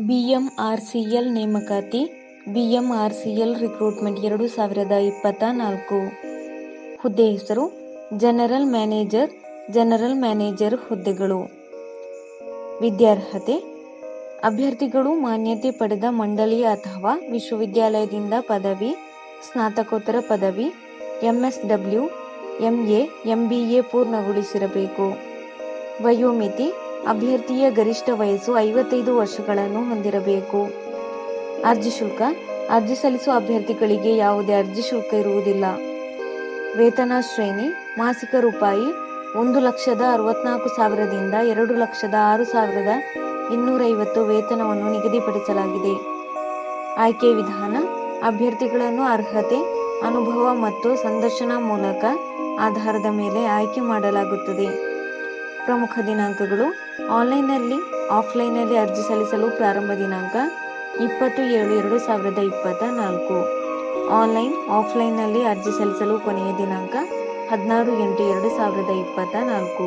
BMRCL ನೇಮಕಾತಿ, BMRCL recruitment ಎರಡು ಸಾವಿರದ ಇಪ್ಪತ್ತ ನಾಲ್ಕು. ಹುದ್ದೆ ಹೆಸರು, ಜನರಲ್ ಮ್ಯಾನೇಜರ್ ಜನರಲ್ ಮ್ಯಾನೇಜರ್ ಹುದ್ದೆಗಳು. ವಿದ್ಯಾರ್ಹತೆ, ಅಭ್ಯರ್ಥಿಗಳು ಮಾನ್ಯತೆ ಪಡೆದ ಮಂಡಳಿ ಅಥವಾ ವಿಶ್ವವಿದ್ಯಾಲಯದಿಂದ ಪದವಿ, ಸ್ನಾತಕೋತ್ತರ ಪದವಿ, ಎಂಎಸ್ಡಬ್ಲ್ಯೂ, ಎಂಎ, ಎಂಬಿಎ ಪೂರ್ಣಗೊಳಿಸಿರಬೇಕು. ವಯೋಮಿತಿ ಅಭ್ಯರ್ಥಿಯ ಗರಿಷ್ಠ ವಯಸ್ಸು ಐವತ್ತೈದು ವರ್ಷಗಳನ್ನು ಹೊಂದಿರಬೇಕು. ಅರ್ಜಿ ಶುಲ್ಕ? ಅರ್ಜಿ ಸಲ್ಲಿಸುವ ಅಭ್ಯರ್ಥಿಗಳಿಗೆ ಯಾವುದೇ ಅರ್ಜಿ ಶುಲ್ಕ ಇರುವುದಿಲ್ಲ. ವೇತನ ಶ್ರೇಣಿ? ಮಾಸಿಕ ರೂಪಾಯಿ ಒಂದು ಲಕ್ಷದ ಅರವತ್ನಾಲ್ಕು ಸಾವಿರದಿಂದ ಎರಡು ಲಕ್ಷದ ಆರು ಸಾವಿರದ ಇನ್ನೂರೈವತ್ತು ವೇತನವನ್ನು ನಿಗದಿಪಡಿಸಲಾಗಿದೆ. ಆಯ್ಕೆ ವಿಧಾನ? ಅಭ್ಯರ್ಥಿಗಳನ್ನು ಅರ್ಹತೆ, ಅನುಭವ ಮತ್ತು ಸಂದರ್ಶನ ಮೂಲಕ ಆಧಾರದ ಮೇಲೆ ಆಯ್ಕೆ ಮಾಡಲಾಗುತ್ತದೆ. ಪ್ರಮುಖ ದಿನಾಂಕಗಳು ಆನ್ಲೈನ್ನಲ್ಲಿ, ಆಫ್ಲೈನ್ನಲ್ಲಿ ಅರ್ಜಿ ಸಲ್ಲಿಸಲು ಪ್ರಾರಂಭ ದಿನಾಂಕ ಇಪ್ಪತ್ತು ಏಳು ಎರಡು ಸಾವಿರದ ಇಪ್ಪತ್ತ ನಾಲ್ಕು ಆನ್ಲೈನ್, ಆಫ್ಲೈನ್ನಲ್ಲಿ ಅರ್ಜಿ ಸಲ್ಲಿಸಲು ಕೊನೆಯ ದಿನಾಂಕ ಹದಿನಾರು ಎಂಟು ಎರಡು ಸಾವಿರದ ಇಪ್ಪತ್ತ ನಾಲ್ಕು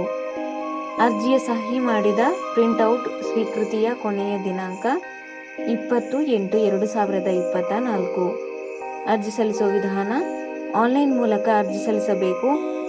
ಅರ್ಜಿಯ ಸಹಿ ಮಾಡಿದ ಪ್ರಿಂಟ್ಔಟ್ ಸ್ವೀಕೃತಿಯ ಕೊನೆಯ ದಿನಾಂಕ ಇಪ್ಪತ್ತು ಎಂಟು ಎರಡು ಸಾವಿರದ ಇಪ್ಪತ್ತ ನಾಲ್ಕು ಅರ್ಜಿ ಸಲ್ಲಿಸುವ ವಿಧಾನ, ಆನ್ಲೈನ್ ಮೂಲಕ ಅರ್ಜಿ ಸಲ್ಲಿಸಬೇಕು